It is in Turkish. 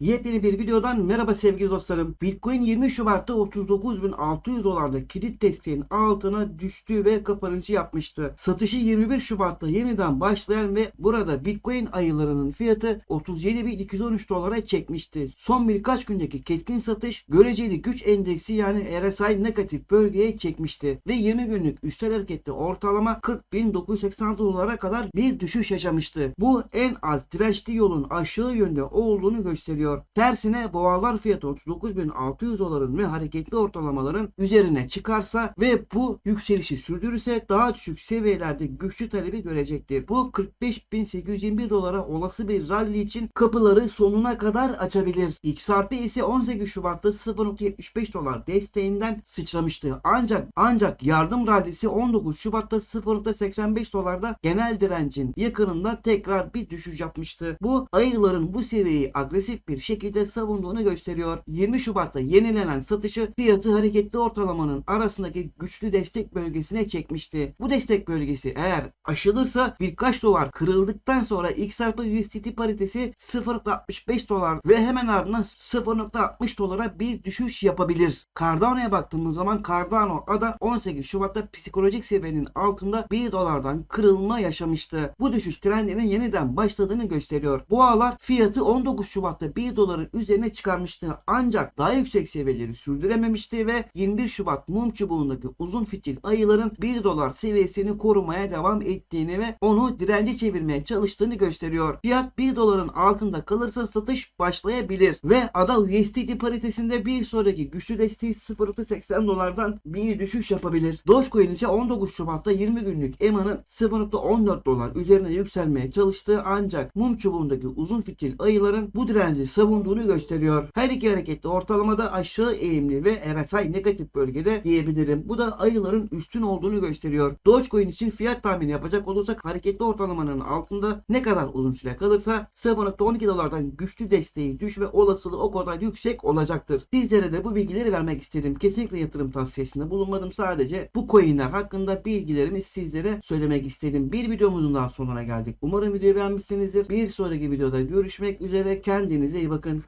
Yepyeni bir videodan merhaba sevgili dostlarım. Bitcoin 20 Şubat'ta 39.600 dolarda kilit desteğin altına düştü ve kapanışı yapmıştı. Satışı 21 Şubat'ta yeniden başlayan ve burada Bitcoin ayılarının fiyatı 37.213 dolara çekmişti. Son birkaç gündeki keskin satış göreceli güç endeksi yani RSI negatif bölgeye çekmişti ve 20 günlük üstel harekette ortalama 40.986 dolara kadar bir düşüş yaşamıştı. Bu en az dirençli yolun aşağı yönde olduğunu gösteriyor. Tersine boğalar fiyatı 39.600 doların ve hareketli ortalamaların üzerine çıkarsa ve bu yükselişi sürdürürse daha düşük seviyelerde güçlü talebi görecektir. Bu 45.821 dolara olası bir rally için kapıları sonuna kadar açabilir. XRP ise 18 Şubat'ta 0.75 dolar desteğinden sıçramıştı. Ancak ancak yardım rallisi 19 Şubat'ta 0.85 dolarda genel direncin yakınında tekrar bir düşüş yapmıştı. Bu ayıların bu seviyeyi agresif bir şekilde savunduğunu gösteriyor. 20 Şubat'ta yenilenen satışı fiyatı hareketli ortalamanın arasındaki güçlü destek bölgesine çekmişti. Bu destek bölgesi eğer aşılırsa birkaç dolar kırıldıktan sonra XRP USDT paritesi 0.65 dolar ve hemen ardından 0.60 dolara bir düşüş yapabilir. Cardano'ya baktığımız zaman Cardano ada 18 Şubat'ta psikolojik seviyenin altında 1 dolardan kırılma yaşamıştı. Bu düşüş trendinin yeniden başladığını gösteriyor. Boğalar fiyatı 19 Şubat'ta 1 doların üzerine çıkarmıştı. Ancak daha yüksek seviyeleri sürdürememişti ve 21 Şubat mum çubuğundaki uzun fitil ayıların 1 dolar seviyesini korumaya devam ettiğini ve onu dirence çevirmeye çalıştığını gösteriyor. Fiyat 1 doların altında kalırsa satış başlayabilir ve ada USDT paritesinde bir sonraki güçlü desteği 0.80 dolardan bir düşüş yapabilir. Dogecoin ise 19 Şubat'ta 20 günlük EMA'nın 0.14 dolar üzerine yükselmeye çalıştığı ancak mum çubuğundaki uzun fitil ayıların bu direnci savunduğunu gösteriyor. Her iki harekette ortalamada aşağı eğimli ve RSI negatif bölgede diyebilirim. Bu da ayıların üstün olduğunu gösteriyor. Dogecoin için fiyat tahmini yapacak olursak hareketli ortalamanın altında ne kadar uzun süre kalırsa 0.12 dolardan güçlü desteği düşme olasılığı o kadar yüksek olacaktır. Sizlere de bu bilgileri vermek istedim. Kesinlikle yatırım tavsiyesinde bulunmadım. Sadece bu coinler hakkında bilgilerimi sizlere söylemek istedim. Bir videomuzun daha sonuna geldik. Umarım videoyu beğenmişsinizdir. Bir sonraki videoda görüşmek üzere. Kendinize bakın.